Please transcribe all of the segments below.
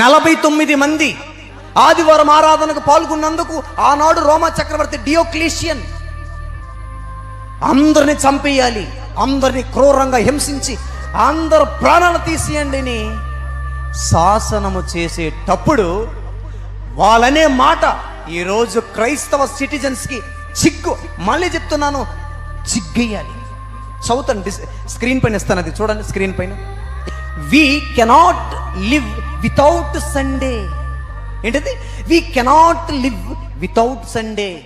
నలభై తొమ్మిది మంది ఆదివారం ఆరాధనకు పాల్గొన్నందుకు ఆనాడు రోమా చక్రవర్తి డియోక్లీషియన్ అందరిని చంపేయాలి అందరిని క్రూరంగా హింసించి అందరు ప్రాణాలు తీసేయండి అని శాసనము చేసేటప్పుడు వాళ్ళనే మాట ఈరోజు క్రైస్తవ సిటిజన్స్కి చిగ్గు మళ్ళీ చెప్తున్నాను చిగ్గేయాలి. చదువుతాను స్క్రీన్ పైన ఇస్తాను అది చూడండి స్క్రీన్ పైన. We cannot live without Sunday ఏంటిది? We cannot live without Sunday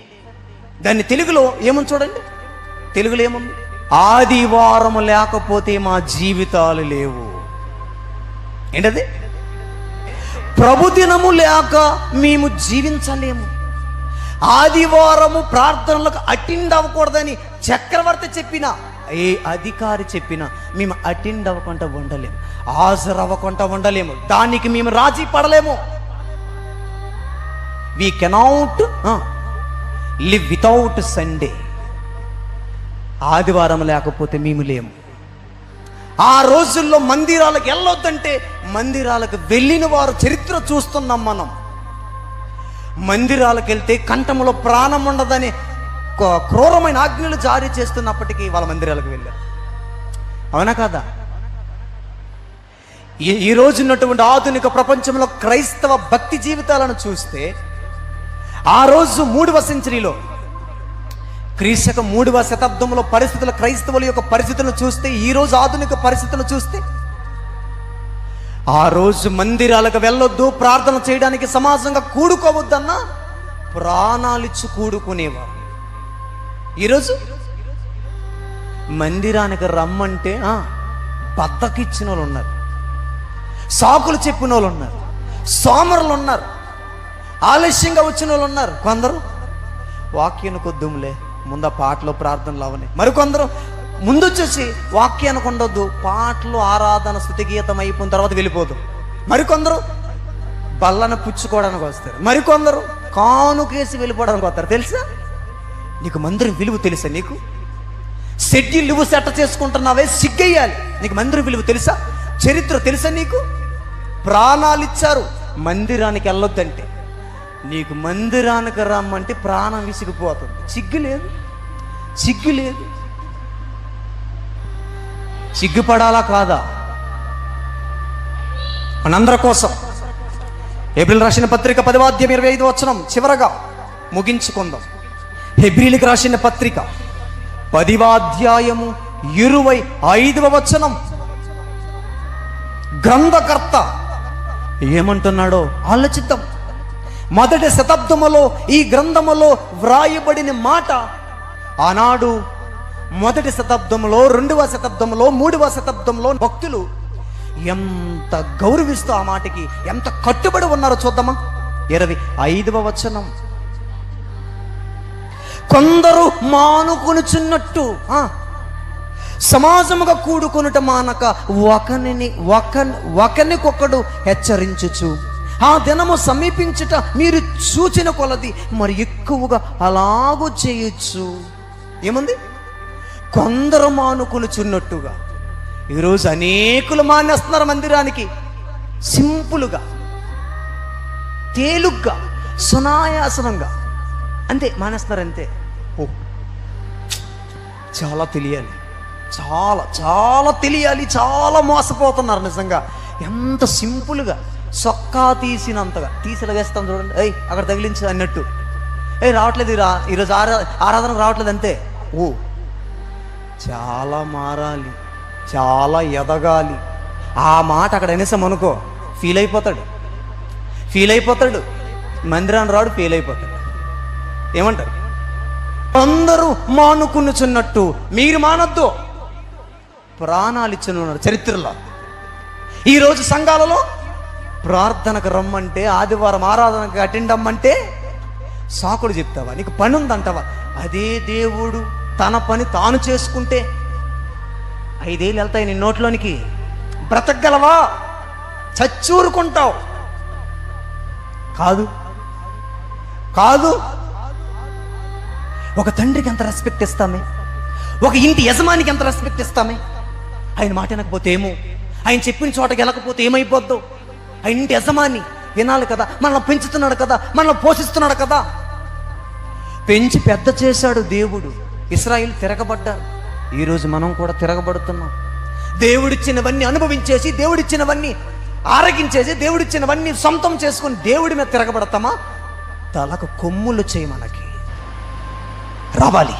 దాన్ని తెలుగులో ఏమని చూడండి? తెలుగులో ఏముంది? ఆదివారం లేకపోతే మా జీవితాలు లేవు. ఏంటది? ప్రభుదినము లేక మేము జీవించలేము. ఆదివారము ప్రార్థనలకు అటెండ్ అవ్వకూడదని చక్రవర్తి చెప్పిన ఏ అధికారి చెప్పినా మేము అటెండ్ అవ్వకుండా ఉండలేము హాజరు అవ్వకుండా ఉండలేము దానికి మేము రాజీ పడలేము. We cannot live without Sunday ఆదివారం లేకపోతే మేము లేము. ఆ రోజుల్లో మందిరాలకు వెళ్ళొద్దంటే మందిరాలకు వెళ్ళిన వారు చరిత్ర చూస్తున్నాం మనం. మందిరాలకు వెళ్తే కంఠములో ప్రాణం ఉండదని క్రూరమైన ఆజ్ఞలు జారీ చేస్తున్నప్పటికీ వాళ్ళ మందిరాలకు వెళ్ళారు. అవునా కాదా? ఈ రోజు ఉన్నటువంటి ఆధునిక ప్రపంచంలో క్రైస్తవ భక్తి జీవితాలను చూస్తే ఆ రోజు మూడవ సెంచరీలో క్రీస్తక మూడవ శతాబ్దంలో పరిస్థితుల క్రైస్తవుల యొక్క పరిస్థితులను చూస్తే ఈ రోజు ఆధునిక పరిస్థితులను చూస్తే ఆ రోజు మందిరాలకు వెళ్ళొద్దు ప్రార్థన చేయడానికి సమాజంగా కూడుకోవద్దన్న ప్రాణాలిచ్చు కూడుకునేవారు. ఈరోజు? మందిరానికి రమ్మంటే బద్దకిచ్చిన వాళ్ళు ఉన్నారు సాకులు చెప్పిన వాళ్ళు ఉన్నారు సోమరులు ఉన్నారు ఆలస్యంగా వచ్చిన వాళ్ళు ఉన్నారు కొందరు వాక్యానికి వద్దుంలే ముందు పాటలు ప్రార్థనలు అవని. మరికొందరు ముందు వచ్చేసి వాక్యానికి ఉండొద్దు పాటలు ఆరాధన స్థుతిగీతం అయిపోయిన తర్వాత వెళ్ళిపోదు. మరికొందరు బల్లను పుచ్చుకోవడానికి వస్తారు. మరికొందరు కానుకేసి వెళ్ళిపోవడానికి వస్తారు. తెలుసా? నీకు మందిరం విలువ తెలుసా నీకు? షెడ్యూల్ నువ్వు సెట్ చేసుకుంటున్నావే సిగ్గయ్యాలి నీకు మందిరం విలువ తెలుసా? చరిత్ర తెలుసా నీకు? ప్రాణాలు ఇచ్చారు మందిరానికి వెళ్ళొద్దంటే. నీకు మందిరానికి రమ్మంటే ప్రాణం విసిగిపోతుంది. సిగ్గు లేదు. సిగ్గు లేదు. సిగ్గుపడాలా కాదా? మనందరి కోసం. ఏప్రిల్ రాసిన పత్రిక పదివాద్యం ఇరవై ఐదు వచనం చివరగా ముగించుకుందాం. హెబ్రిల్కి రాసిన పత్రిక. పదివాధ్యాయము ఇరవై ఐదవ వచనం. గ్రంథకర్త ఏమంటున్నాడో ఆలోచిద్దాం. మొదటి శతాబ్దములో ఈ గ్రంథములో వ్రాయబడిన మాట ఆనాడు మొదటి శతాబ్దంలో రెండవ శతాబ్దంలో మూడవ శతాబ్దంలో భక్తులు ఎంత గౌరవిస్తూ ఆ మాటకి ఎంత కట్టుబడి ఉన్నారో చూద్దామా? ఇరవై ఐదవ వచనం. కొందరు మానుకొనుచున్నట్టు సమాజముగా కూడుకొనుట మానక ఒకని ఒక ఒకనికొకడు హెచ్చరించుచు. ఆ దినము సమీపించుట మీరు చూచిన కొలది మరి ఎక్కువగా అలాగూ చేయొచ్చు ఏముంది? కొందరు మానుకొనుచున్నట్టుగా. ఈరోజు అనేకులు మానేస్తున్నారు మందిరానికి. సింపుల్గా తేలుగ్గా సునాయాసనంగా. అంతే మానేస్తున్నారు అంతే. ఓ చాలా తెలియాలి. చాలా చాలా తెలియాలి చాలా మోసపోతున్నారు నిజంగా. ఎంత సింపుల్గా సొక్కా తీసినంతగా. తీసిన వేస్తాం చూడండి. ఏయ్ అక్కడ తగిలించు అన్నట్టు. ఏ రావట్లేదు ఈ రా ఈరోజు ఆరా ఆరాధనకు రావట్లేదు అంతే. ఓ చాలా మారాలి చాలా ఎదగాలి. ఆ మాట అక్కడ అనేసాం అనుకో ఫీల్ అయిపోతాడు. ఫీల్ అయిపోతాడు. మందిరాన్ని రాడు ఫీల్ అయిపోతాడు. ఏమంటారు? అందరూ మానుకునిచున్నట్టు మీరు మానొద్దు. ప్రాణాలు ఇచ్చిన చరిత్రలో. ఈరోజు సంఘాలలో ప్రార్థనకు రమ్మంటే ఆదివారం ఆరాధనకు అటెండ్ అమ్మంటే సాకుడు చెప్తావా? నీకు పని ఉందంటావా అదే దేవుడు తన పని తాను చేసుకుంటే ఐదేళ్ళు వెళ్తాయి నీ నోట్లోనికి. బ్రతకగలవా? చచ్చూరుకుంటావు. కాదు. కాదు. ఒక తండ్రికి ఎంత రెస్పెక్ట్ ఇస్తామే? ఒక ఇంటి యజమానికి ఎంత రెస్పెక్ట్ ఇస్తామే? ఆయన మాట వినకపోతే ఏమో? ఆయన చెప్పిన చోటకి వెళ్ళకపోతే ఏమైపోద్దో? ఆ ఇంటి యజమాని వినాలి కదా మనల్ని పెంచుతున్నాడు కదా మనల్ని పోషిస్తున్నాడు కదా. పెంచి పెద్ద చేశాడు దేవుడు. ఇస్రాయిల్ తిరగబడ్డారు. ఈరోజు మనం కూడా తిరగబడుతున్నాం. దేవుడిచ్చినవన్నీ అనుభవించేసి దేవుడిచ్చినవన్నీ ఆరగించేసి దేవుడిచ్చినవన్నీ సొంతం చేసుకొని దేవుడి మీద తిరగబడతామా? తలకు కొమ్ములు చేయి మనకి. రావాలి.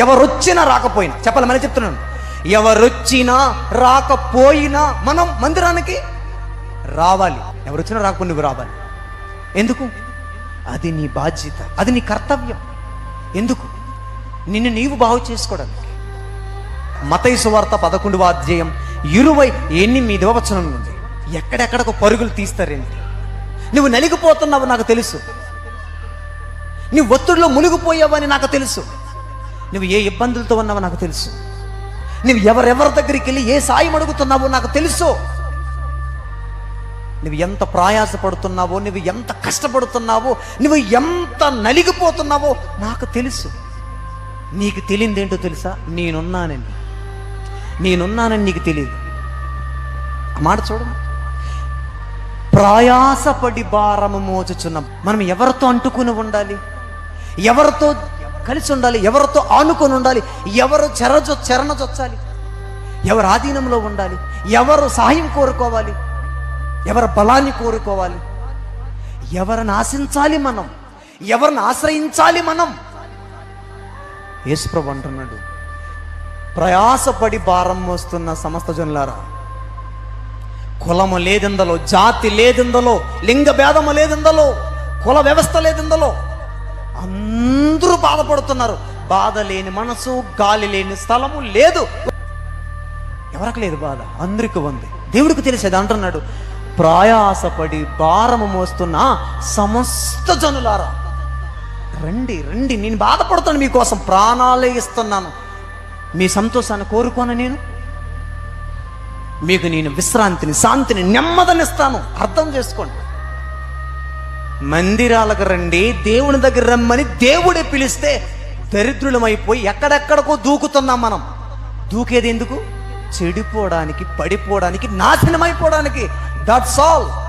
ఎవరొచ్చినా రాకపోయినా. చెప్పాలి మనం చెప్తున్నాను. ఎవరొచ్చినా రాకపోయినా మనం మందిరానికి రావాలి. ఎవరొచ్చినా రాకపోయినా నువ్వు రావాలి. ఎందుకు? అది నీ బాధ్యత. అది నీ కర్తవ్యం. ఎందుకు? నిన్ను నీవు బాగు చేసుకోవడానికి. మతైసు వార్త పదకొండవ అధ్యాయం ఎన్ని ఎనిమిదవ వచనం ఉంది. ఎక్కడెక్కడకు పరుగులు తీస్తారేంటి? నువ్వు నలిగిపోతున్నావు నాకు తెలుసు. నువ్వు ఒత్తిడిలో మునిగిపోయావని నాకు తెలుసు. నువ్వు ఏ ఇబ్బందులతో ఉన్నావో నాకు తెలుసు. నువ్వు ఎవరెవరి దగ్గరికి వెళ్ళి ఏ సాయం అడుగుతున్నావో నాకు తెలుసు. నువ్వు ఎంత ప్రయాసపడుతున్నావో నువ్వు ఎంత కష్టపడుతున్నావో నువ్వు ఎంత నలిగిపోతున్నావో నాకు తెలుసు. నీకు తెలియదేంటో తెలుసా? నేనున్నానని. నేనున్నానని నీకు తెలియదు. మాట చూడండి ప్రయాసపడి భారము మోచుచున్నాం. మనం ఎవరితో అంటుకుని ఉండాలి? ఎవరితో కలిసి ఉండాలి ఎవరితో ఆనుకొని ఉండాలి ఎవరు చెరజొ చెరణజొచ్చాలి ఎవరు ఆధీనంలో ఉండాలి ఎవరు సహాయం కోరుకోవాలి ఎవరి బలాన్ని కోరుకోవాలి ఎవరిని ఆశించాలి మనం ఎవరిని ఆశ్రయించాలి మనం. యేసుప్రభు అంటున్నాడు ప్రయాసపడి భారం మోస్తున్న సమస్త జనులారా కులము లేదిందలో జాతి లేదిందలో లింగ భేదము లేదిందలో కుల వ్యవస్థ లేదిందలో అందరూ బాధపడుతున్నారు. బాధ లేని మనసు గాలి లేని స్థలము లేదు. ఎవరికి లేదు బాధ? అందరికి ఉంది. దేవుడికి తెలిసేది అంటున్నాడు ప్రయాసపడి భారము మోస్తున్న సమస్త జనులారా రండి రండి. నేను బాధపడుతాను మీకోసం ప్రాణాలే ఇస్తున్నాను. మీ సంతోషాన్ని కోరుకోను నేను. మీకు నేను విశ్రాంతిని శాంతిని నెమ్మదనిస్తాను అర్థం చేసుకోండి. మందిరాలకు రండి దేవుని దగ్గర రమ్మని దేవుడే పిలిస్తే దరిద్రులమైపోయి ఎక్కడెక్కడికో దూకుతున్నాం మనం. దూకేది ఎందుకు? చెడిపోవడానికి పడిపోవడానికి నాశనమైపోవడానికి. That's all